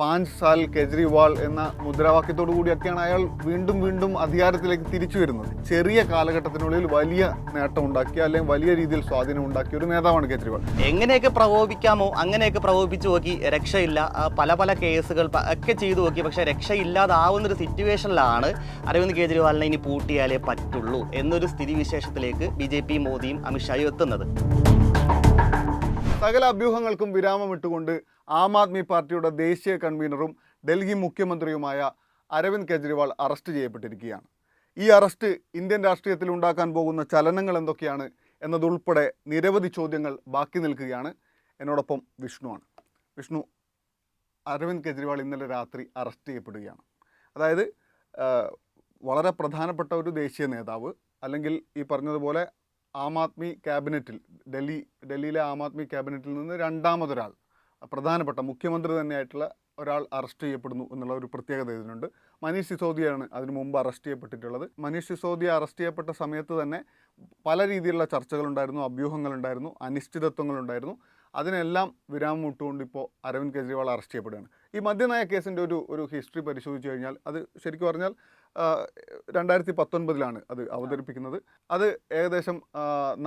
പാഞ്ച് സാൽ കെജ്രിവാൾ എന്ന മുദ്രാവാക്യത്തോടു കൂടിയൊക്കെയാണ് അയാൾ വീണ്ടും വീണ്ടും അധികാരത്തിലേക്ക് തിരിച്ചു വരുന്നത്. ചെറിയ കാലഘട്ടത്തിനുള്ളിൽ വലിയ നേട്ടം ഉണ്ടാക്കിയ അല്ലെങ്കിൽ വലിയ രീതിയിൽ സ്വാധീനം ഉണ്ടാക്കിയ ഒരു നേതാവാണ് കെജ്രിവാൾ. എങ്ങനെയൊക്കെ പ്രകോപിക്കാമോ അങ്ങനെയൊക്കെ പ്രകോപിച്ചു നോക്കി രക്ഷയില്ല. പല പല കേസുകൾ ഒക്കെ ചെയ്തു നോക്കി. പക്ഷെ രക്ഷയില്ലാതാവുന്ന ഒരു സിറ്റുവേഷനിലാണ് അരവിന്ദ് കെജ്രിവാളിനെ ഇനി പൂട്ടിയാലേ പറ്റുള്ളൂ എന്നൊരു സ്ഥിതിവിശേഷത്തിലേക്ക് ബി ജെ പി മോദിയും അമിത്ഷായും എത്തുന്നത്. സകല അഭ്യൂഹങ്ങൾക്കും വിരാമം ഇട്ടുകൊണ്ട് ആം ആദ്മി പാർട്ടിയുടെ ദേശീയ കൺവീനറും ഡൽഹി മുഖ്യമന്ത്രിയുമായ അരവിന്ദ് കെജ്രിവാൾ അറസ്റ്റ് ചെയ്യപ്പെട്ടിരിക്കുകയാണ്. ഈ അറസ്റ്റ് ഇന്ത്യൻ രാഷ്ട്രീയത്തിൽ ഉണ്ടാക്കാൻ പോകുന്ന ചലനങ്ങൾ എന്തൊക്കെയാണ് എന്നതുൾപ്പെടെ നിരവധി ചോദ്യങ്ങൾ ബാക്കി നിൽക്കുകയാണ്. എന്നോടൊപ്പം വിഷ്ണുവാണ് വിഷ്ണു അരവിന്ദ് കെജ്രിവാൾ ഇന്നലെ രാത്രി അറസ്റ്റ് ചെയ്യപ്പെടുകയാണ്. അതായത് വളരെ പ്രധാനപ്പെട്ട ഒരു ദേശീയ നേതാവ് അല്ലെങ്കിൽ ഈ പറഞ്ഞതുപോലെ ആം ആദ്മി ക്യാബിനറ്റിൽ ഡൽഹി ഡൽഹിയിലെ ആം ആദ്മി ക്യാബിനറ്റിൽ നിന്ന് രണ്ടാമതൊരാൾ പ്രധാനപ്പെട്ട മുഖ്യമന്ത്രി തന്നെയായിട്ടുള്ള ഒരാൾ അറസ്റ്റ് ചെയ്യപ്പെടുന്നു എന്നുള്ള ഒരു പ്രത്യേകത ഇതിനുണ്ട്. മനീഷ് സിസോദിയാണ് അതിനു മുമ്പ് അറസ്റ്റ് ചെയ്യപ്പെട്ടിട്ടുള്ളത്. മനീഷ് സിസോദിയ അറസ്റ്റ് ചെയ്യപ്പെട്ട സമയത്ത് തന്നെ പല രീതിയിലുള്ള ചർച്ചകളുണ്ടായിരുന്നു അഭ്യൂഹങ്ങളുണ്ടായിരുന്നു അനിശ്ചിതത്വങ്ങളുണ്ടായിരുന്നു. അതിനെല്ലാം വിരാമം ഇട്ടുകൊണ്ട് ഇപ്പോൾ അരവിന്ദ് കെജ്രിവാൾ അറസ്റ്റ് ചെയ്യപ്പെടുകയാണ്. ഈ മദ്യനയ കേസിന്റെ ഒരു ഒരു ഹിസ്റ്ററി പരിശോധിച്ച് കഴിഞ്ഞാൽ അത് ശരിക്കും പറഞ്ഞാൽ രണ്ടായിരത്തി പത്തൊൻപതിലാണ് അത് അവതരിപ്പിക്കുന്നത്. അത് ഏകദേശം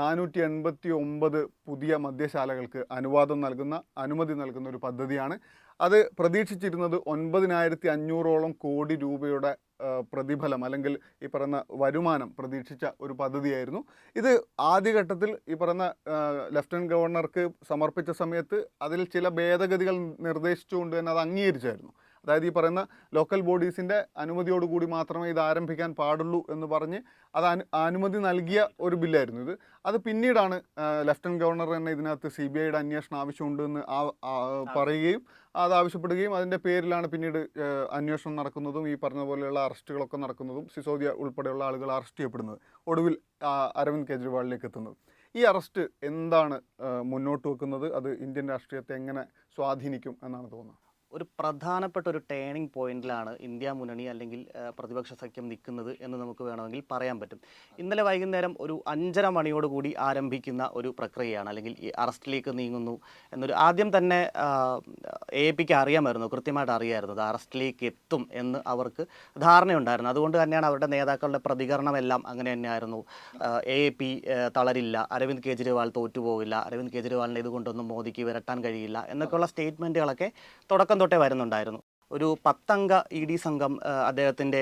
നാനൂറ്റി എൺപത്തി ഒമ്പത് പുതിയ മദ്യശാലകൾക്ക് അനുവാദം നൽകുന്ന അനുമതി നൽകുന്ന ഒരു പദ്ധതിയാണ്. അത് പ്രതീക്ഷിച്ചിരുന്നത് ഒൻപതിനായിരത്തി അഞ്ഞൂറോളം കോടി രൂപയുടെ പ്രതിഫലം അല്ലെങ്കിൽ ഈ പറയുന്ന വരുമാനം പ്രതീക്ഷിച്ച ഒരു പദ്ധതിയായിരുന്നു. ഇത് ആദ്യഘട്ടത്തിൽ ഈ പറയുന്ന ലഫ്റ്റനന്റ് ഗവർണർക്ക് സമർപ്പിച്ച സമയത്ത് അതിൽ ചില ഭേദഗതികൾ നിർദ്ദേശിച്ചുകൊണ്ട് തന്നെ അത് അംഗീകരിച്ചായിരുന്നു. അതായത് ഈ പറയുന്ന ലോക്കൽ ബോഡീസിന്റെ അനുമതിയോടുകൂടി മാത്രമേ ഇത് ആരംഭിക്കാൻ പാടുള്ളൂ എന്ന് പറഞ്ഞ് അത് അനുമതി നൽകിയ ഒരു ബില്ലായിരുന്നു ഇത്. അത് പിന്നീടാണ് ലെഫ്റ്റനന്റ് ഗവർണർ തന്നെ ഇതിനകത്ത് സി ബി ഐയുടെ അന്വേഷണം ആവശ്യമുണ്ട് എന്ന് പറയുകയും അത് ആവശ്യപ്പെടുകയും അതിന്റെ പേരിലാണ് പിന്നീട് അന്വേഷണം നടക്കുന്നതും ഈ പറഞ്ഞ പോലെയുള്ള അറസ്റ്റുകളൊക്കെ നടക്കുന്നതും സിസോദിയ ഉൾപ്പെടെയുള്ള ആളുകൾ അറസ്റ്റ് ചെയ്യപ്പെടുന്നത്. ഒടുവിൽ അരവിന്ദ് കെജ്രിവാളിലേക്ക് എത്തുന്നത്. ഈ അറസ്റ്റ് എന്താണ് മുന്നോട്ട് വെക്കുന്നത്? അത് ഇന്ത്യൻ രാഷ്ട്രീയത്തെ എങ്ങനെ സ്വാധീനിക്കും എന്നാണ് തോന്നുന്നത്? ഒരു പ്രധാനപ്പെട്ട ഒരു ടേണിംഗ് പോയിന്റിലാണ് ഇന്ത്യ മുന്നണി അല്ലെങ്കിൽ പ്രതിപക്ഷ സഖ്യം നിൽക്കുന്നത് എന്ന് നമുക്ക് വേണമെങ്കിൽ പറയാൻ പറ്റും. ഇന്നലെ വൈകുന്നേരം ഒരു അഞ്ചര മണിയോടുകൂടി ആരംഭിക്കുന്ന ഒരു പ്രക്രിയയാണ്. അല്ലെങ്കിൽ ഈ അറസ്റ്റിലേക്ക് നീങ്ങുന്നു എന്നൊരു ആദ്യം തന്നെ എ പിക്ക് അറിയാമായിരുന്നു. കൃത്യമായിട്ട് അറിയാമായിരുന്നു അത് അറസ്റ്റിലേക്ക് എത്തും എന്ന് അവർക്ക് ധാരണയുണ്ടായിരുന്നു. അതുകൊണ്ട് തന്നെയാണ് അവരുടെ നേതാക്കളുടെ പ്രതികരണമെല്ലാം അങ്ങനെ തന്നെയായിരുന്നു. എ പി തളരില്ല. അരവിന്ദ് കെജ്രിവാൾ തോറ്റുപോകില്ല. അരവിന്ദ് കെജ്രിവാളിനെ ഇതുകൊണ്ടൊന്നും മോദിക്ക് വിരട്ടാൻ കഴിയില്ല എന്നൊക്കെയുള്ള സ്റ്റേറ്റ്മെന്റുകളൊക്കെ തുടക്കം തൊട്ടേ വരുന്നുണ്ടായിരുന്നു. ഒരു പത്തംഗ ഇ ഡി സംഘം അദ്ദേഹത്തിന്റെ അദ്ദേഹത്തിന്റെ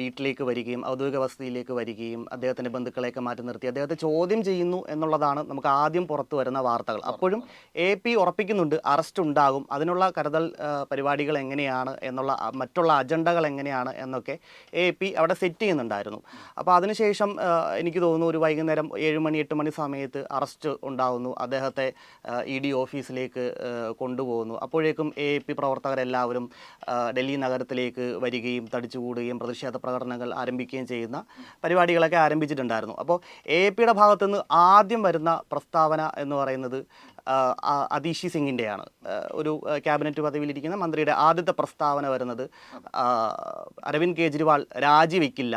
വീട്ടിലേക്ക് വരികയും ഔദ്യോഗിക വസതിയിലേക്ക് വരികയും അദ്ദേഹത്തിന്റെ ബന്ധുക്കളെയൊക്കെ മാറ്റി നിർത്തി. അദ്ദേഹത്തെ ചോദ്യം ചെയ്യുന്നു എന്നുള്ളതാണ് നമുക്ക് ആദ്യം പുറത്തു വരുന്ന വാർത്തകൾ. അപ്പോഴും എ പി ഉറപ്പിക്കുന്നുണ്ട് അറസ്റ്റ് ഉണ്ടാകും. അതിനുള്ള കരുതൽ പരിപാടികൾ എങ്ങനെയാണ് എന്നുള്ള മറ്റുള്ള അജണ്ടകൾ എങ്ങനെയാണ് എന്നൊക്കെ എ പി അവിടെ സെറ്റ് ചെയ്യുന്നുണ്ടായിരുന്നു. അപ്പോൾ അതിനുശേഷം എനിക്ക് തോന്നുന്നു ഒരു വൈകുന്നേരം ഏഴ് മണി എട്ട് മണി സമയത്ത് അറസ്റ്റ് ഉണ്ടാകുന്നു അദ്ദേഹത്തെ ഇ ഡി ഓഫീസിലേക്ക് കൊണ്ടുപോകുന്നു. അപ്പോഴേക്കും എ പി പ്രവർത്തകരെല്ലാവരും ഡൽഹി നഗരത്തിലേക്ക് വരികയും തടിച്ചുകൂടുകയും പ്രതിഷേധ പ്രകടനങ്ങൾ ആരംഭിക്കുകയും ചെയ്യുന്ന പരിപാടികളൊക്കെ ആരംഭിച്ചിട്ടുണ്ടായിരുന്നു. അപ്പോൾ എ പിയുടെ ഭാഗത്തുനിന്ന് ആദ്യം വരുന്ന പ്രസ്താവന എന്ന് പറയുന്നത് അതീഷി സിംഗിന്റെയാണ് ഒരു ക്യാബിനറ്റ് പദവിയിലിരിക്കുന്ന മന്ത്രിയുടെ ആദ്യത്തെ പ്രസ്താവന വരുന്നത് അരവിന്ദ് കെജ്രിവാൾ രാജിവെക്കില്ല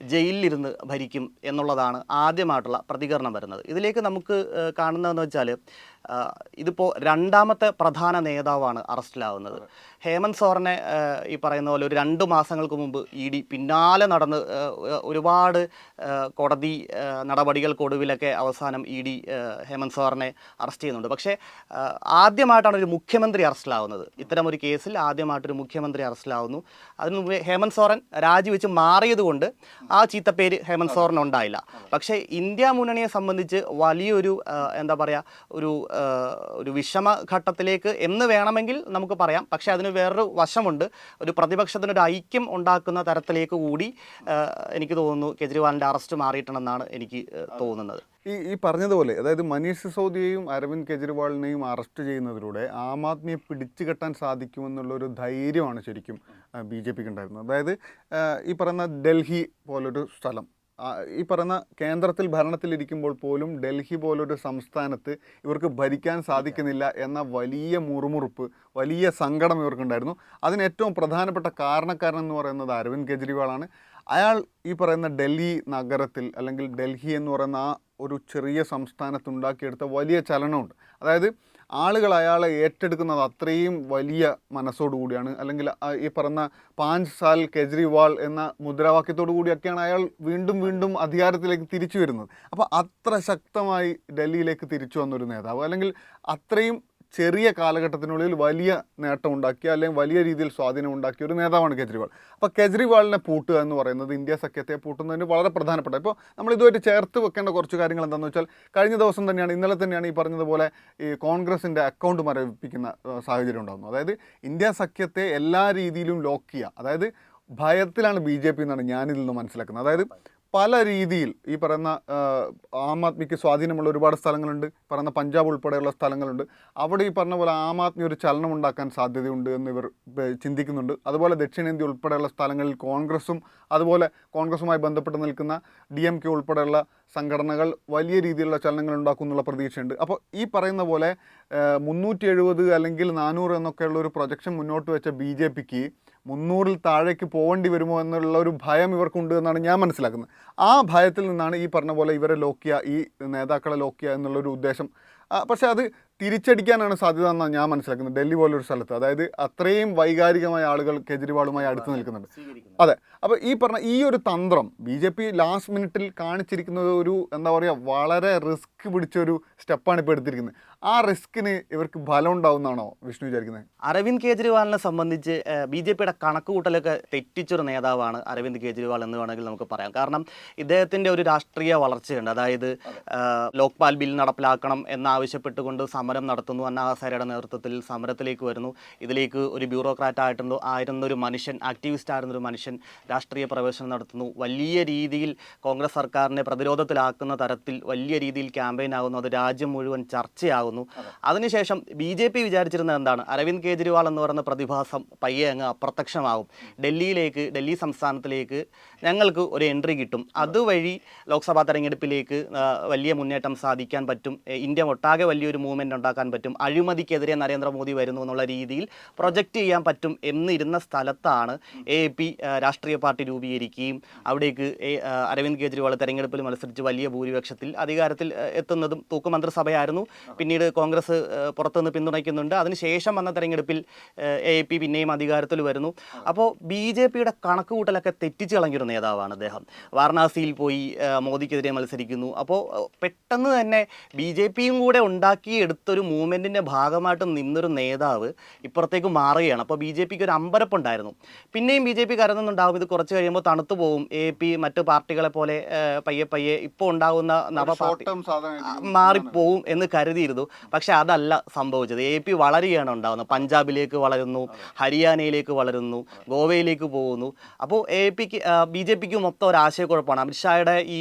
ജയിലിലിരുന്ന് ഭരിക്കും എന്നുള്ളതാണ് ആദ്യമായിട്ടുള്ള പ്രതികരണം വരുന്നത്. ഇതിലേക്ക് നമുക്ക് കാണുന്നതെന്ന് വെച്ചാൽ ഇതിപ്പോൾ രണ്ടാമത്തെ പ്രധാന നേതാവാണ് അറസ്റ്റിലാവുന്നത്. ഹേമന്ത് സോറിനെ ഈ പറയുന്ന പോലെ ഒരു രണ്ട് മാസങ്ങൾക്ക് മുമ്പ് ഇ ഡി പിന്നാലെ നടന്ന് ഒരുപാട് കോടതി നടപടികൾക്കൊടുവിലൊക്കെ അവസാനം ഇ ഡി ഹേമന്ത് സോറിനെ അറസ്റ്റ് ചെയ്യുന്നുണ്ട്. പക്ഷേ ആദ്യമായിട്ടാണ് ഒരു മുഖ്യമന്ത്രി അറസ്റ്റിലാവുന്നത്. ഇത്തരം ഒരു കേസിൽ ആദ്യമായിട്ടൊരു മുഖ്യമന്ത്രി അറസ്റ്റിലാവുന്നു. അതിനു മുമ്പ് ഹേമന്ത് സോറൻ രാജിവെച്ച് മാറിയതുകൊണ്ട് ആ ചീത്തപ്പേര് ഹേമന്ത് സോറൻ ഉണ്ടായില്ല പക്ഷേ ഇന്ത്യ മുന്നണിയെ സംബന്ധിച്ച് വലിയൊരു എന്താ പറയുക ഒരു ആ, വിഷമ ഘട്ടത്തിലേക്ക് എന്ന് വേണമെങ്കിൽ നമുക്ക് പറയാം. പക്ഷേ അതിന് വേറൊരു വശമുണ്ട്. ഒരു പ്രതിപക്ഷത്തിനൊരു ഐക്യം ഉണ്ടാക്കുന്ന തരത്തിലേക്ക് കൂടി എനിക്ക് തോന്നുന്നു കെജ്രിവാളിന്റെ അറസ്റ്റ് മാറിയിട്ടുണ്ടെന്നാണ് എനിക്ക് തോന്നുന്നത്. ഈ ഈ പറഞ്ഞതുപോലെ അതായത് മനീഷ് സിസോദിയെയും അരവിന്ദ് കെജ്രിവാളിനെയും അറസ്റ്റ് ചെയ്യുന്നതിലൂടെ ആം ആദ്മിയെ പിടിച്ചു കെട്ടാൻ സാധിക്കുമെന്നുള്ളൊരു ധൈര്യമാണ് ശരിക്കും ബി ജെ പിക്ക് ഉണ്ടായിരുന്നത്. അതായത് ഈ പറയുന്ന ഡൽഹി പോലൊരു സ്ഥലം ഈ പറയുന്ന കേന്ദ്രത്തിൽ ഭരണത്തിലിരിക്കുമ്പോൾ പോലും ഡൽഹി പോലൊരു സംസ്ഥാനത്ത് ഇവർക്ക് ഭരിക്കാൻ സാധിക്കുന്നില്ല എന്ന വലിയ മുറുമുറുപ്പ് വലിയ സങ്കടം ഇവർക്കുണ്ടായിരുന്നു. അതിന് ഏറ്റവും പ്രധാനപ്പെട്ട കാരണക്കാരൻ എന്ന് പറയുന്നത് അരവിന്ദ് കെജ്രിവാളാണ്. അയാൾ ഈ പറയുന്ന ഡൽഹി നഗരത്തിൽ അല്ലെങ്കിൽ ഡൽഹി എന്ന് പറയുന്ന ആ ഒരു ചെറിയ സംസ്ഥാനത്ത് ഉണ്ടാക്കിയെടുത്ത വലിയ ചലനമുണ്ട്. അതായത് ആളുകൾ അയാളെ ഏറ്റെടുക്കുന്നത് അത്രയും വലിയ മനസ്സോടുകൂടിയാണ് അല്ലെങ്കിൽ ഈ പറഞ്ഞ പാഞ്ച് സാൽ കെജ്രിവാൾ എന്ന മുദ്രാവാക്യത്തോടു കൂടിയൊക്കെയാണ് അയാൾ വീണ്ടും വീണ്ടും അധികാരത്തിലേക്ക് തിരിച്ചു വരുന്നത്. അപ്പോൾ അത്ര ശക്തമായി ഡൽഹിയിലേക്ക് തിരിച്ചു വന്നൊരു നേതാവ് അല്ലെങ്കിൽ അത്രയും ചെറിയ കാലഘട്ടത്തിനുള്ളിൽ വലിയ നേട്ടം ഉണ്ടാക്കിയ അല്ലെങ്കിൽ വലിയ രീതിയിൽ സ്വാധീനം ഉണ്ടാക്കിയ ഒരു നേതാവാണ് കെജ്രിവാൾ. അപ്പോൾ കെജ്രിവാളിനെ പൂട്ടുക എന്ന് പറയുന്നത് ഇന്ത്യ സഖ്യത്തെ പൂട്ടുന്നതിന് വളരെ പ്രധാനപ്പെട്ട ഇപ്പോൾ നമ്മൾ ഇതുമായിട്ട് ചേർത്ത് വെക്കേണ്ട കുറച്ച് കാര്യങ്ങൾ എന്താണെന്ന് വെച്ചാൽ കഴിഞ്ഞ ദിവസം തന്നെയാണ് ഇന്നലെ തന്നെയാണ് ഈ പറഞ്ഞതുപോലെ ഈ കോൺഗ്രസിന്റെ അക്കൗണ്ട് മരവിപ്പിക്കുന്ന സാഹചര്യം ഉണ്ടാകുന്നത്. അതായത് ഇന്ത്യ സഖ്യത്തെ എല്ലാ രീതിയിലും ലോക്ക് ചെയ്യുക. അതായത് ഭയത്തിലാണ് ബി ജെ പി എന്നാണ് ഞാനിതിൽ നിന്ന് മനസ്സിലാക്കുന്നത്. അതായത് പല രീതിയിൽ ഈ പറയുന്ന ആ, ആദ്മിക്ക് സ്വാധീനമുള്ള ഒരുപാട് സ്ഥലങ്ങളുണ്ട്. പറയുന്ന പഞ്ചാബ് ഉൾപ്പെടെയുള്ള സ്ഥലങ്ങളുണ്ട്. അവിടെ ഈ പറഞ്ഞ പോലെ ആം ആദ്മി ഒരു ചലനം ഉണ്ടാക്കാൻ സാധ്യതയുണ്ട് എന്ന് ഇവർ ചിന്തിക്കുന്നുണ്ട്. അതുപോലെ ദക്ഷിണേന്ത്യ ഉൾപ്പെടെയുള്ള സ്ഥലങ്ങളിൽ കോൺഗ്രസും അതുപോലെ കോൺഗ്രസുമായി ബന്ധപ്പെട്ട് നിൽക്കുന്ന ഡി എം കെ ഉൾപ്പെടെയുള്ള സംഘടനകൾ വലിയ രീതിയിലുള്ള ചലനങ്ങൾ ഉണ്ടാക്കും എന്നുള്ള പ്രതീക്ഷയുണ്ട്. അപ്പോൾ ഈ പറയുന്ന പോലെ മുന്നൂറ്റി എഴുപത് അല്ലെങ്കിൽ നാനൂറ് എന്നൊക്കെയുള്ള ഒരു പ്രൊജക്ഷൻ മുന്നോട്ട് വെച്ച ബി ജെ പിക്ക് മുന്നൂറിൽ താഴേക്ക് പോകേണ്ടി വരുമോ എന്നുള്ള ഒരു ഭയം ഇവർക്കുണ്ട് എന്നാണ് ഞാൻ മനസ്സിലാക്കുന്നത്. ആ ഭയത്തിൽ നിന്നാണ് ഈ പറഞ്ഞ പോലെ ഇവരെ ലോക്കിയ ഈ നേതാക്കളെ ലോക്കിയ എന്നുള്ളൊരു ഉദ്ദേശം. പക്ഷേ അത് തിരിച്ചടിക്കാനാണ് സാധ്യത എന്നാണ് ഞാൻ മനസ്സിലാക്കുന്നത്. ഡൽഹി പോലൊരു സ്ഥലത്ത്. അതായത് അത്രയും വൈകാരികമായ ആളുകൾ കെജ്രിവാളുമായി അടുത്ത് നിൽക്കുന്നുണ്ട്. അതെ. അപ്പോൾ ഈ പറഞ്ഞ ഈ ഒരു തന്ത്രം ബി ജെ പി ലാസ്റ്റ് മിനിറ്റിൽ കാണിച്ചിരിക്കുന്നത് ഒരു എന്താ പറയുക വളരെ റിസ്ക് പിടിച്ചൊരു സ്റ്റെപ്പാണ് ഇപ്പോൾ എടുത്തിരിക്കുന്നത്. ആ റിസ്കിന് ഇവർക്ക് ഫലം ഉണ്ടാവുന്നതാണോ വിഷ്ണു വിചാരിക്കുന്നത്? അരവിന്ദ് കേജ്രിവാളിനെ സംബന്ധിച്ച് ബി ജെ പിയുടെ കണക്കുകൂട്ടലൊക്കെ തെറ്റിച്ചൊരു നേതാവാണ് അരവിന്ദ് കേജ്രിവാൾ എന്ന് വേണമെങ്കിൽ നമുക്ക് പറയാം. കാരണം ഇദ്ദേഹത്തിന്റെ ഒരു രാഷ്ട്രീയ വളർച്ചയുണ്ട്. അതായത് ലോക്പാൽ ബിൽ നടപ്പിലാക്കണം എന്നാവശ്യപ്പെട്ടുകൊണ്ട് സമരം നടത്തുന്നു. അന്നാ ഹസാരയുടെ നേതൃത്വത്തിൽ സമരത്തിലേക്ക് വരുന്നു. ഇതിലേക്ക് ഒരു ബ്യൂറോക്രാറ്റ് ആയിട്ടുണ്ടോ. ആയിരുന്ന ഒരു മനുഷ്യൻ ആക്ടിവിസ്റ്റ് ആയിരുന്ന ഒരു മനുഷ്യൻ രാഷ്ട്രീയ പ്രവേശനം നടത്തുന്നു. വലിയ രീതിയിൽ കോൺഗ്രസ് സർക്കാരിനെ പ്രതിരോധത്തിലാക്കുന്ന തരത്തിൽ വലിയ രീതിയിൽ ക്യാമ്പയിൻ ആകുന്നു അത് രാജ്യം മുഴുവൻ ചർച്ചയാകുന്നു. അതിനുശേഷം ബി ജെ പി വിചാരിച്ചിരുന്നത് എന്താണ്? അരവിന്ദ് കെജ്രിവാൾ എന്ന് പറയുന്ന പ്രതിഭാസം പയ്യെ അങ്ങ് അപ്രത്യക്ഷമാകും. ഡൽഹിയിലേക്ക് ഡൽഹി സംസ്ഥാനത്തിലേക്ക് ഞങ്ങൾക്ക് ഒരു എൻട്രി കിട്ടും. അതുവഴി ലോക്സഭാ തെരഞ്ഞെടുപ്പിലേക്ക് വലിയ മുന്നേറ്റം സാധിക്കാൻ പറ്റും. ഇന്ത്യ ഒട്ടാകെ വലിയൊരു മൂവ്മെന്റ് ഉണ്ടാക്കാൻ പറ്റും. അഴിമതിക്കെതിരെ നരേന്ദ്രമോദി വരുന്നു എന്നുള്ള രീതിയിൽ പ്രൊജക്റ്റ് ചെയ്യാൻ പറ്റും എന്നിരുന്ന സ്ഥലത്താണ് എ പി രാഷ്ട്രീയ പാർട്ടി രൂപീകരിക്കുകയും അവിടേക്ക് അരവിന്ദ് കെജ്രിവാൾ തെരഞ്ഞെടുപ്പിൽ മത്സരിച്ച് വലിയ ഭൂരിപക്ഷത്തിൽ അധികാരത്തിൽ എത്തുന്നതും തൂക്ക് മന്ത്രിസഭയായിരുന്നു. പിന്നീട് കോൺഗ്രസ് പുറത്തുനിന്ന് പിന്തുണയ്ക്കുന്നുണ്ട്. അതിനുശേഷം വന്ന തെരഞ്ഞെടുപ്പിൽ എ പി പിന്നെയും അധികാരത്തിൽ വരുന്നു. അപ്പോൾ ബി ജെ പിയുടെ കണക്കുകൂട്ടലൊക്കെ തെറ്റിച്ച് കളഞ്ഞൊരു നേതാവാണ് അദ്ദേഹം. വാരണാസിയിൽ പോയി മോദിക്കെതിരെ മത്സരിക്കുന്നു. അപ്പോൾ പെട്ടെന്ന് തന്നെ ബി ജെ പിയും കൂടെ ഉണ്ടാക്കിയെടുത്തൊരു മൂവ്മെന്റിന്റെ ഭാഗമായിട്ട് നിന്നൊരു നേതാവ് ഇപ്പുറത്തേക്ക് മാറുകയാണ്. അപ്പോൾ ബി ജെ പിക്ക് ഒരു അമ്പരപ്പുണ്ടായിരുന്നു. പിന്നെയും ബി ജെ പി കരുതുന്നുണ്ടാവും ഇത് കുറച്ച് കഴിയുമ്പോൾ തണുത്തു പോകും. എ പി മറ്റ് പാർട്ടികളെ പോലെ പയ്യെ പയ്യെ ഇപ്പോൾ ഉണ്ടാകുന്ന നവ പാർട്ടി മാറിപ്പോവും എന്ന് കരുതിയിരുന്നു. പക്ഷെ അതല്ല സംഭവിച്ചത്. എ പി വളരുകയാണ് ഉണ്ടാകുന്നത് പഞ്ചാബിലേക്ക് വളരുന്നു ഹരിയാനയിലേക്ക് വളരുന്നു ഗോവയിലേക്ക് പോകുന്നു. അപ്പോൾ എ പിക്ക് ബി ജെ പിക്ക് മൊത്തം ഒരു ആശയക്കുഴപ്പമാണ്. അമിത്ഷായുടെ ഈ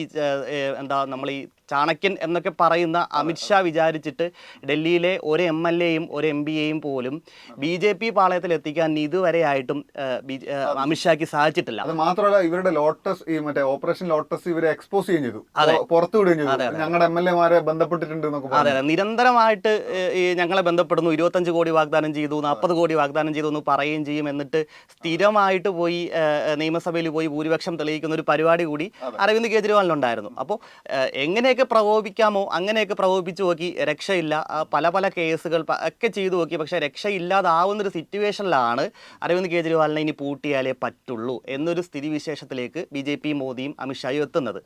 എന്താ നമ്മൾ ഈ ചാണക്യൻ എന്നൊക്കെ പറയുന്ന അമിത്ഷാ വിചാരിച്ചിട്ട് ഡൽഹിയിലെ ഒരു എം എൽ എയും ഒരു എം പിയെയും പോലും ബി ജെ പി പാളയത്തിൽ എത്തിക്കാൻ ഇതുവരെ ആയിട്ടും അമിത്ഷാക്ക് സാധിച്ചിട്ടില്ല. അത് മാത്രമല്ല ഇവരുടെ ലോട്ടസ് ഈ മറ്റേ ഓപ്പറേഷൻ ലോട്ടസ് ഇവരെ എക്സ്പോസ് ചെയ്യുകയും ചെയ്തു. പുറത്തു വിടുകയും ചെയ്തു. ഞങ്ങളുടെ എം എൽ എമാരെ ബന്ധപ്പെട്ടിട്ടുണ്ട് അതെ അതെ. നിരന്തരമായിട്ട് ഞങ്ങളെ ബന്ധപ്പെടുന്നു. ഇരുപത്തഞ്ച് കോടി വാഗ്ദാനം ചെയ്തു നാൽപ്പത് കോടി വാഗ്ദാനം ചെയ്തു എന്ന് പറയുകയും ചെയ്യും എന്നിട്ട് സ്ഥിരമായിട്ട് പോയി നിയമസഭയിൽ പോയി ഭൂരിപക്ഷം തെളിയിക്കുന്ന ഒരു പരിപാടി കൂടി അരവിന്ദ് കെജ്രിവാളിനുണ്ടായിരുന്നു. അപ്പോൾ ഏഹ്, എങ്ങനെയൊക്കെ പ്രകോപിക്കാമോ? അങ്ങനെയൊക്കെ പ്രകോപിപ്പിച്ചു നോക്കി രക്ഷയില്ല. പല പല കേസുകൾ ഒക്കെ ചെയ്തു നോക്കി. പക്ഷേ രക്ഷയില്ലാതാവുന്നൊരു സിറ്റുവേഷനിലാണ് അരവിന്ദ് കെജ്രിവാളിനെ ഇനി പൂട്ടിയാലേ പറ്റുള്ളൂ എന്നൊരു സ്ഥിതിവിശേഷത്തിലേക്ക് ബി ജെ പി മോദിയും അമിത്ഷായും എത്തുന്നത്.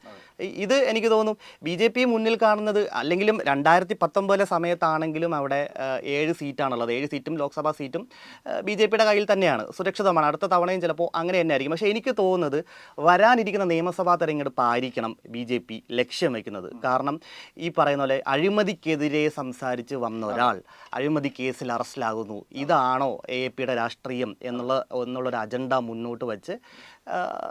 ഇത് എനിക്ക് തോന്നും ബി ജെ പി മുന്നിൽ കാണുന്നത് അല്ലെങ്കിലും രണ്ടായിരത്തി പത്തൊമ്പതിലെ സമയത്താണെങ്കിലും അവിടെ ഏഴ് സീറ്റാണുള്ളത്. ഏഴ് സീറ്റും ലോക്സഭാ സീറ്റും ബി ജെ പിയുടെ കയ്യിൽ തന്നെയാണ്. സുരക്ഷിതമാണ്. അടുത്ത തവണയും ചിലപ്പോൾ അങ്ങനെ തന്നെ ആയിരിക്കും പക്ഷേ എനിക്ക് തോന്നുന്നത് വരാനിരിക്കുന്ന നിയമസഭാ തെരഞ്ഞെടുപ്പ് ആയിരിക്കണം ബി ജെ പി ലക്ഷ്യം വയ്ക്കുന്നത് കാരണം ഈ പറയുന്ന പോലെ അഴിമതിക്കെതിരെ സംസാരിച്ച് വന്ന ഒരാൾ അഴിമതി കേസിൽ അറസ്റ്റിലാകുന്നു. ഇതാണോ എ പിയുടെ രാഷ്ട്രീയം എന്നുള്ള എന്നുള്ളൊരു അജണ്ട മുന്നോട്ട് വെച്ച്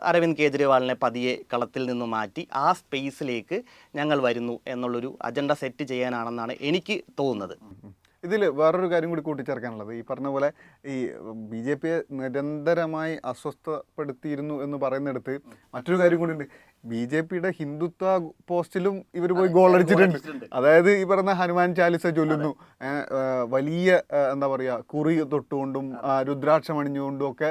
അരവിന്ദ് കേജ്രിവാളിനെ പതിയെ കളത്തിൽ നിന്ന് മാറ്റി ആ സ്പേസിലേക്ക് ഞങ്ങൾ വരുന്നു എന്നുള്ളൊരു അജണ്ട സെറ്റ് ചെയ്യാനാണെന്നാണ് എനിക്ക് തോന്നുന്നത്. ഇതിൽ വേറൊരു കാര്യം കൂടി കൂട്ടിച്ചേർക്കാനുള്ളത്. ഈ പറഞ്ഞ പോലെ ഈ ബി ജെ പിയെ നിരന്തരമായി അസ്വസ്ഥപ്പെടുത്തിയിരുന്നു എന്ന് പറയുന്നിടത്ത് മറ്റൊരു കാര്യം കൂടി ഉണ്ട് ബി ജെ പിയുടെ ഹിന്ദുത്വ പോസ്റ്റിലും ഇവർ പോയി ഗോൾ അടിച്ചിട്ടുണ്ട്. അതായത് ഈ പറഞ്ഞ ഹനുമാൻ ചാലിസ ചൊല്ലുന്നു. വലിയ എന്താ പറയുക കുറി തൊട്ടുകൊണ്ടും രുദ്രാക്ഷം അണിഞ്ഞുകൊണ്ടും ഒക്കെ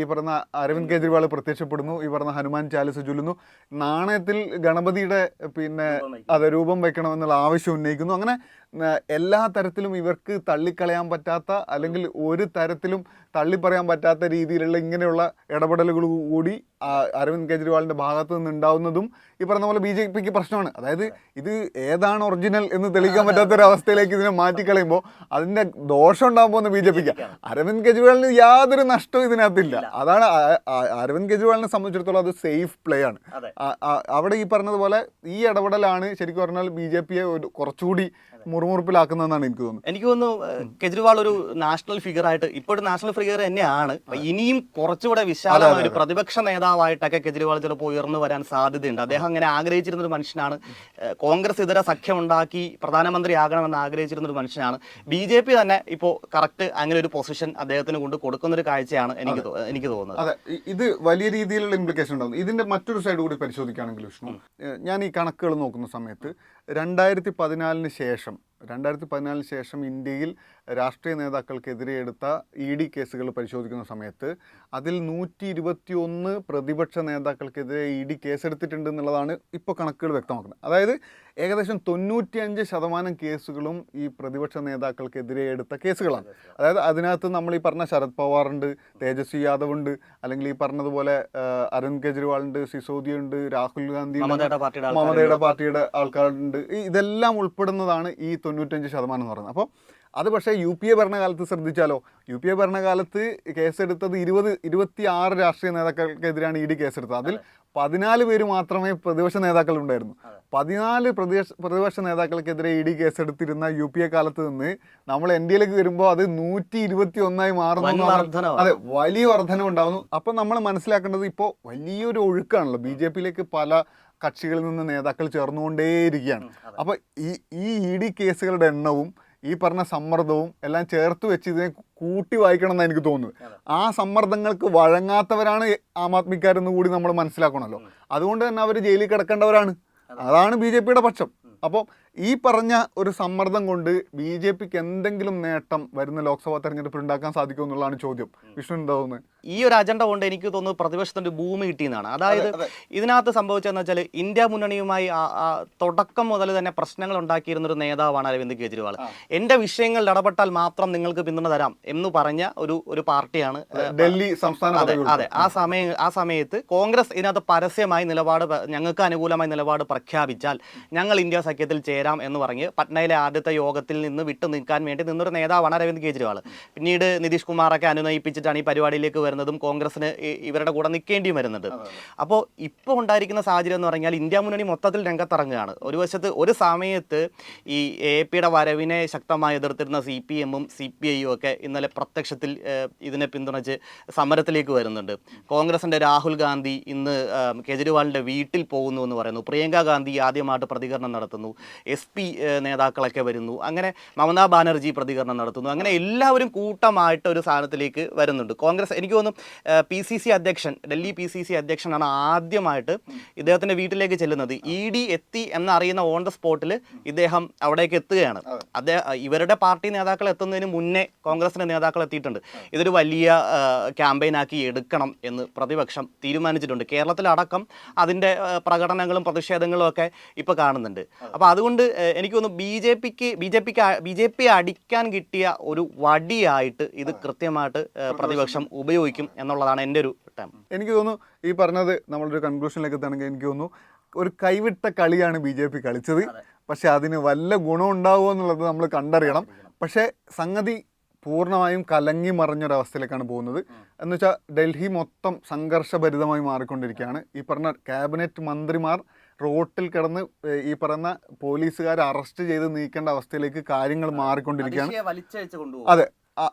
ഈ പറഞ്ഞ അരവിന്ദ് കെജ്രിവാൾ പ്രത്യക്ഷപ്പെടുന്നു. ഈ പറഞ്ഞ ഹനുമാൻ ചാലിസ ചൊല്ലുന്നു. നാണയത്തിൽ ഗണപതിയുടെ പിന്നെ അത് രൂപം വെക്കണമെന്നുള്ള ആവശ്യം ഉന്നയിക്കുന്നു. അങ്ങനെ എല്ലാ തരത്തിലും ഇവർക്ക് തള്ളിക്കളയാൻ പറ്റാത്ത അല്ലെങ്കിൽ ഒരു തരത്തിലും തള്ളിപ്പറയാൻ പറ്റാത്ത രീതിയിലുള്ള ഇങ്ങനെയുള്ള ഇടപെടലുകൾ കൂടി അരവിന്ദ് കെജ്രിവാളിന്റെ ഭാഗത്തു നിന്നുണ്ടാവുന്നതും ഈ പറഞ്ഞ പോലെ ബി ജെ പിക്ക് പ്രശ്നമാണ്. അതായത് ഇത് ഏതാണ് ഒറിജിനൽ എന്ന് തെളിയിക്കാൻ പറ്റാത്ത ഒരു അവസ്ഥയിലേക്ക് ഇതിനെ മാറ്റിക്കളയുമ്പോൾ അതിന്റെ ദോഷം ഉണ്ടാകാൻ പോകുന്ന ബി ജെ പിക്ക്. അരവിന്ദ് കെജ്രിവാളിന് യാതൊരു നഷ്ടവും ഇതിനകത്തില്ല. അതാണ് അരവിന്ദ് കെജ്രിവാളിനെ സംബന്ധിച്ചിടത്തോളം അത് സേഫ് പ്ലേ ആണ്. അവിടെ ഈ പറഞ്ഞതുപോലെ ഈ ഇടപെടലാണ് ശരിക്കും പറഞ്ഞാൽ ബി ജെ പിയെ ഒരു കുറച്ചുകൂടി മുറുമുറുപ്പിലാക്കുന്നതെന്നാണ് എനിക്ക് തോന്നുന്നത്. എനിക്ക് തോന്നുന്നു കെജ്രിവാൾ ഒരു നാഷണൽ ഫിഗർ ആയിട്ട് ഇപ്പോഴും നാഷണൽ ഫിഗർ തന്നെയാണ്. ഇനിയും കുറച്ചുകൂടെ വിശാലമായ ഒരു പ്രതിപക്ഷ നേതാവായിട്ടൊക്കെ കെജ്രിവാൾ ചിലപ്പോൾ ഉയർന്നു വരാൻ സാധ്യതയുണ്ട്. അദ്ദേഹം അങ്ങനെ ആഗ്രഹിച്ചിരുന്ന ഒരു മനുഷ്യനാണ്. കോൺഗ്രസ് ഇതര സഖ്യം ഉണ്ടാക്കി പ്രധാനമന്ത്രി ആകണമെന്ന് ആഗ്രഹിച്ചിരുന്ന ഒരു മനുഷ്യനാണ്. ബി ജെ പി തന്നെ ഇപ്പോൾ കറക്റ്റ് അങ്ങനെ ഒരു പൊസിഷൻ അദ്ദേഹത്തിന് കൊണ്ട് കൊടുക്കുന്ന ഒരു കാഴ്ചയാണ് എനിക്ക് എനിക്ക് തോന്നുന്നത്. അതെ ഇത് വലിയ രീതിയിലുള്ള ഇംപ്ലിക്കേഷൻ ഉണ്ടാകും ഇതിന്റെ മറ്റൊരു സൈഡ് കൂടി പരിശോധിക്കുകയാണെങ്കിൽ വിഷ്ണു ഞാൻ ഈ കണക്കുകൾ നോക്കുന്ന സമയത്ത് രണ്ടായിരത്തി പതിനാലിന് ശേഷം രണ്ടായിരത്തി പതിനാലിന് ശേഷം ഇന്ത്യയിൽ രാഷ്ട്രീയ നേതാക്കൾക്കെതിരെ എടുത്ത ഇ ഡി കേസുകൾ പരിശോധിക്കുന്ന സമയത്ത് അതിൽ നൂറ്റി ഇരുപത്തി ഒന്ന് പ്രതിപക്ഷ നേതാക്കൾക്കെതിരെ ഇ ഡി കേസെടുത്തിട്ടുണ്ട് എന്നുള്ളതാണ് ഇപ്പോൾ കണക്കുകൾ വ്യക്തമാക്കുന്നത്. അതായത് ഏകദേശം തൊണ്ണൂറ്റിയഞ്ച് ശതമാനം കേസുകളും ഈ പ്രതിപക്ഷ നേതാക്കൾക്കെതിരെ എടുത്ത കേസുകളാണ്. അതായത് അതിനകത്ത് നമ്മൾ ഈ പറഞ്ഞ ശരത് പവാറുണ്ട് തേജസ്വി യാദവ് ഉണ്ട് അല്ലെങ്കിൽ ഈ പറഞ്ഞതുപോലെ അരുൺ അരവിന്ദ് കെജ്രിവാൾ ഉണ്ട് സിസോദിയ ഉണ്ട് രാഹുൽ ഗാന്ധി മമതയുടെ പാർട്ടിയുടെ ആൾക്കാരുണ്ട്. ഇതെല്ലാം ഉൾപ്പെടുന്നതാണ് ഈ തൊണ്ണൂറ്റഞ്ച് ശതമാനം എന്ന് പറയുന്നത്. അപ്പോൾ അത് പക്ഷേ യു പി എ ഭരണകാലത്ത് ശ്രദ്ധിച്ചാലോ? യു പി എ ഭരണകാലത്ത് കേസെടുത്തത് ഇരുപത് ഇരുപത്തി ആറ് രാഷ്ട്രീയ നേതാക്കൾക്കെതിരാണ് ഇ ഡി കേസെടുത്തത്. അതിൽ പതിനാല് പേര് മാത്രമേ പ്രതിപക്ഷ നേതാക്കൾ ഉണ്ടായിരുന്നു പതിനാല് പ്രതിപക്ഷ പ്രതിപക്ഷ നേതാക്കൾക്കെതിരെ ഇ ഡി കേസെടുത്തിരുന്ന യു പി എ കാലത്ത് നിന്ന് നമ്മൾ എൻ ഡി എയിലേക്ക് വരുമ്പോൾ അത് നൂറ്റി ഇരുപത്തി ഒന്നായി മാറുന്നു. അതെ വലിയ വർധന ഉണ്ടാകുന്നു അപ്പം നമ്മൾ മനസ്സിലാക്കേണ്ടത് ഇപ്പോൾ വലിയൊരു ഒഴുക്കാണല്ലോ. ബി ജെ പിയിലേക്ക് പല കക്ഷികളിൽ നിന്ന് നേതാക്കൾ ചേർന്നുകൊണ്ടേയിരിക്കുകയാണ്. അപ്പോൾ ഈ ഈ ഇ ഡി കേസുകളുടെ എണ്ണവും ഈ പറഞ്ഞ സമ്മർദ്ദവും എല്ലാം ചേർത്ത് വെച്ച് ഇതിനെ കൂട്ടി വായിക്കണം എന്നാണ് എനിക്ക് തോന്നുന്നത്. ആ സമ്മർദ്ദങ്ങൾക്ക് വഴങ്ങാത്തവരാണ് ആം ആദ്മിക്കാരെന്ന് കൂടി നമ്മൾ മനസ്സിലാക്കണമല്ലോ. അതുകൊണ്ട് തന്നെ അവർ ജയിലിൽ കിടക്കേണ്ടവരാണ്. അതാണ് ബി ജെ പിയുടെ പക്ഷം. അപ്പോൾ ഈ പറഞ്ഞ ഒരു സമ്മർദ്ദം കൊണ്ട് ബി ജെ പിക്ക് എന്തെങ്കിലും നേട്ടം വരുന്ന ലോക്സഭാ തെരഞ്ഞെടുപ്പിൽ ഉണ്ടാക്കാൻ സാധിക്കും എന്നുള്ളതാണ് ചോദ്യം. വിഷ്ണു എന്താ തോന്നുന്നത്? ഈ ഒരു അജണ്ട കൊണ്ട് എനിക്ക് തോന്നുന്നു പ്രതിപക്ഷത്തിന്റെ ഭൂമി കിട്ടിയെന്നാണ്. അതായത് അതെ. ഇതിനകത്ത് സംഭവിച്ചതെന്ന് വെച്ചാൽ ഇന്ത്യ മുന്നണിയുമായി തുടക്കം മുതൽ തന്നെ പ്രശ്നങ്ങൾ ഉണ്ടാക്കിയിരുന്ന ഒരു നേതാവാണ് അരവിന്ദ് കെജ്രിവാൾ. എന്റെ വിഷയങ്ങളിൽ ഇടപെട്ടാൽ മാത്രം നിങ്ങൾക്ക് പിന്തുണ തരാം എന്ന് പറഞ്ഞ ഒരു ഒരു പാർട്ടിയാണ് ഡൽഹി സംസ്ഥാന അതെ അതെ. ആ സമയം ആ സമയത്ത് കോൺഗ്രസ് ഇതിനകത്ത് പരസ്യമായി നിലപാട് ഞങ്ങൾക്ക് അനുകൂലമായി നിലപാട് പ്രഖ്യാപിച്ചാൽ ഞങ്ങൾ ഇന്ത്യ സഖ്യത്തിൽ ചേരാം. എന്ന് പറഞ്ഞ് പട്നയിലെ ആദ്യത്തെ യോഗത്തിൽ നിന്ന് വിട്ടു നിൽക്കാൻ വേണ്ടി നിന്നൊരു നേതാവാണ് അരവിന്ദ് കെജ്രിവാൾ. പിന്നീട് നിതീഷ് കുമാറൊക്കെ അനുനയിപ്പിച്ചിട്ടാണ് ഈ പരിപാടിയിലേക്ക് വരുന്നതും കോൺഗ്രസിന് ഇവരുടെ കൂടെ നിൽക്കേണ്ടിയും വരുന്നത്. അപ്പോൾ ഇപ്പോൾ ഉണ്ടായിരിക്കുന്ന സാഹചര്യം എന്ന് പറഞ്ഞാൽ ഇന്ത്യ മുന്നണി മൊത്തത്തിൽ രംഗത്തിറങ്ങുകയാണ്. ഒരു വശത്ത് ഒരു സമയത്ത് ഈ എ പിയുടെ വരവിനെ ശക്തമായി എതിർത്തിരുന്ന സി പി എമ്മും സി പി ഐയും ഒക്കെ ഇന്നലെ പ്രത്യക്ഷത്തിൽ ഇതിനെ പിന്തുണച്ച് സമരത്തിലേക്ക് വരുന്നുണ്ട്. കോൺഗ്രസിന്റെ രാഹുൽ ഗാന്ധി ഇന്ന് കെജ്രിവാളിന്റെ വീട്ടിൽ പോകുന്നു എന്ന് പറയുന്നു. പ്രിയങ്ക ഗാന്ധി ആദ്യമായിട്ട് പ്രതികരണം നടത്തുന്നു. എസ് പി നേതാക്കളൊക്കെ വരുന്നു. അങ്ങനെ മമതാ ബാനർജി പ്രതികരണം നടത്തുന്നു. അങ്ങനെ എല്ലാവരും കൂട്ടമായിട്ട് ഒരു സ്ഥാനത്തിലേക്ക് വരുന്നുണ്ട്. കോൺഗ്രസ് എനിക്ക് തോന്നുന്നു പി സി സി അധ്യക്ഷൻ ഡൽഹി പി സി സി അധ്യക്ഷനാണ് ആദ്യമായിട്ട് ഇദ്ദേഹത്തിന്റെ വീട്ടിലേക്ക് ചെല്ലുന്നത്. ഇ ഡി എത്തി എന്നറിയുന്ന ഓൺ ദ സ്പോട്ടിൽ ഇദ്ദേഹം അവിടേക്ക് എത്തുകയാണ്. അദ്ദേഹം ഇവരുടെ പാർട്ടി നേതാക്കൾ എത്തുന്നതിന് മുന്നേ കോൺഗ്രസിന്റെ നേതാക്കൾ എത്തിയിട്ടുണ്ട്. ഇതൊരു വലിയ ക്യാമ്പയിനാക്കി എടുക്കണം എന്ന് പ്രതിപക്ഷം തീരുമാനിച്ചിട്ടുണ്ട്. കേരളത്തിലടക്കം അതിന്റെ പ്രകടനങ്ങളും പ്രതിഷേധങ്ങളും ഒക്കെ ഇപ്പോൾ കാണുന്നുണ്ട്. അപ്പോൾ അതുകൊണ്ട് ഏഹ്, എനിക്ക് തോന്നുന്നു ബി ജെ പിക്ക് ബി ജെ പിക്ക് ബി ജെ പി അടിക്കാൻ കിട്ടിയ ഒരു വടിയായിട്ട് ഇത് കൃത്യമായിട്ട് പ്രതിപക്ഷം ഉപയോഗിക്കും എന്നുള്ളതാണ് എന്റെ ഒരു ടൈം എനിക്ക് തോന്നുന്നു ഈ പറഞ്ഞത് നമ്മളൊരു കൺക്ലൂഷനിലേക്ക് എത്തണമെങ്കിൽ എനിക്ക് തോന്നുന്നു ഒരു കൈവിട്ട കളിയാണ് ബി ജെ പി കളിച്ചത്. പക്ഷേ അതിന് വല്ല ഗുണം ഉണ്ടാവുമോ എന്നുള്ളത് നമ്മൾ കണ്ടറിയണം. പക്ഷേ സംഗതി പൂർണമായും കലങ്ങി മറിഞ്ഞൊരവസ്ഥയിലേക്കാണ് പോകുന്നത്. എന്ന് വെച്ചാൽ ഡൽഹി മൊത്തം സംഘർഷഭരിതമായി മാറിക്കൊണ്ടിരിക്കുകയാണ്. ഈ പറഞ്ഞ ക്യാബിനറ്റ് മന്ത്രിമാർ റോട്ടിൽ കിടന്ന് ഈ പറയുന്ന പോലീസുകാരെ അറസ്റ്റ് ചെയ്ത് നീക്കേണ്ട അവസ്ഥയിലേക്ക് കാര്യങ്ങൾ മാറിക്കൊണ്ടിരിക്കുകയാണ്. അതെ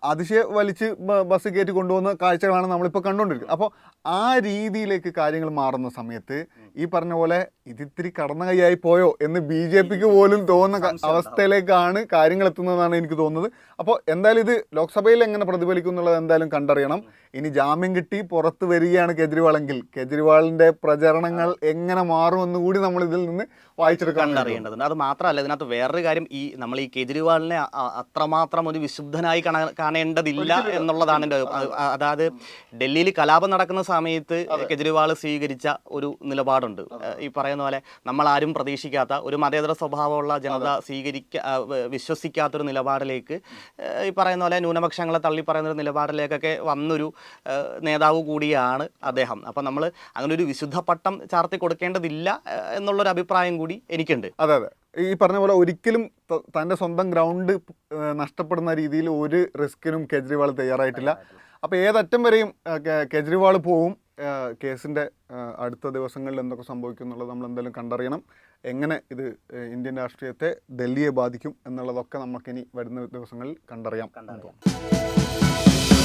അതിശയ വലിച്ച് ബസ് കയറ്റി കൊണ്ടുപോകുന്ന കാഴ്ചകളാണ് നമ്മളിപ്പോൾ കണ്ടുകൊണ്ടിരിക്കുന്നത്. അപ്പോൾ ആ രീതിയിലേക്ക് കാര്യങ്ങൾ മാറുന്ന സമയത്ത് ഈ പറഞ്ഞ പോലെ ഇതിത്തിരി കടന്ന കൈയായി പോയോ എന്ന് ബി ജെ പിക്ക് പോലും തോന്നുന്ന അവസ്ഥയിലേക്കാണ് കാര്യങ്ങൾ എത്തുന്നതെന്നാണ് എനിക്ക് തോന്നുന്നത്. അപ്പോൾ എന്തായാലും ഇത് ലോക്സഭയിൽ എങ്ങനെ പ്രതിഫലിക്കും എന്നുള്ളത് എന്തായാലും കണ്ടറിയണം. ഇനി ജാമ്യം കിട്ടി പുറത്ത് വരികയാണ് കെജ്രിവാളെങ്കിൽ കേജ്രിവാളിന്റെ പ്രചരണങ്ങൾ എങ്ങനെ മാറുമെന്ന് കൂടി നമ്മൾ ഇതിൽ നിന്ന് വായിച്ചെടുക്കാൻ അറിയേണ്ടതുണ്ട് അത് മാത്രമല്ല ഇതിനകത്ത് വേറൊരു കാര്യം ഈ നമ്മൾ ഈ കെജ്രിവാളിനെ അത്രമാത്രം ഒരു വിശുദ്ധനായി കാണേണ്ടതില്ല എന്നുള്ളതാണ് എന്റെ അതായത് ഡൽഹിയിൽ കലാപം നടക്കുന്ന സമയത്ത് കെജ്രിവാൾ സ്വീകരിച്ച ഒരു നിലപാടുണ്ട്. നിലപാടുണ്ട് ഏഹ് ഈ പറയുന്ന പോലെ നമ്മൾ ആരും പ്രതീക്ഷിക്കാത്ത ഒരു മതേതര സ്വഭാവമുള്ള ജനത സ്വീകരിക്ക വിശ്വസിക്കാത്തൊരു നിലപാടിലേക്ക് ഈ പറയുന്ന പോലെ ന്യൂനപക്ഷങ്ങളെ തള്ളി പറയുന്ന ഒരു നിലപാടിലേക്കൊക്കെ വന്നൊരു നേതാവ് കൂടിയാണ് അദ്ദേഹം. അപ്പം നമ്മൾ അങ്ങനെ ഒരു വിശുദ്ധ പട്ടം ചാർത്തി കൊടുക്കേണ്ടതില്ല എന്നുള്ളൊരു അഭിപ്രായം കൂടി എനിക്കുണ്ട്. അതെ അതെ. ഈ പറഞ്ഞ പോലെ ഒരിക്കലും തന്റെ സ്വന്തം ഗ്രൗണ്ട് നഷ്ടപ്പെടുന്ന രീതിയിൽ ഒരു റിസ്ക്കിനും കേജ്രിവാൾ തയ്യാറായിട്ടില്ല. അപ്പോൾ ഏതറ്റം വരെയും കേജ്രിവാൾ പോവും കേസിന്റെ അടുത്ത ദിവസങ്ങളിൽ എന്തൊക്കെ സംഭവിക്കും എന്നുള്ളത് നമ്മൾ എന്തായാലും കണ്ടറിയണം. എങ്ങനെ ഇത് ഇന്ത്യൻ രാഷ്ട്രീയത്തെ ഡൽഹിയെ ബാധിക്കും എന്നുള്ളതൊക്കെ നമുക്കിനി വരുന്ന ദിവസങ്ങളിൽ കണ്ടറിയാം. തോന്നുന്നു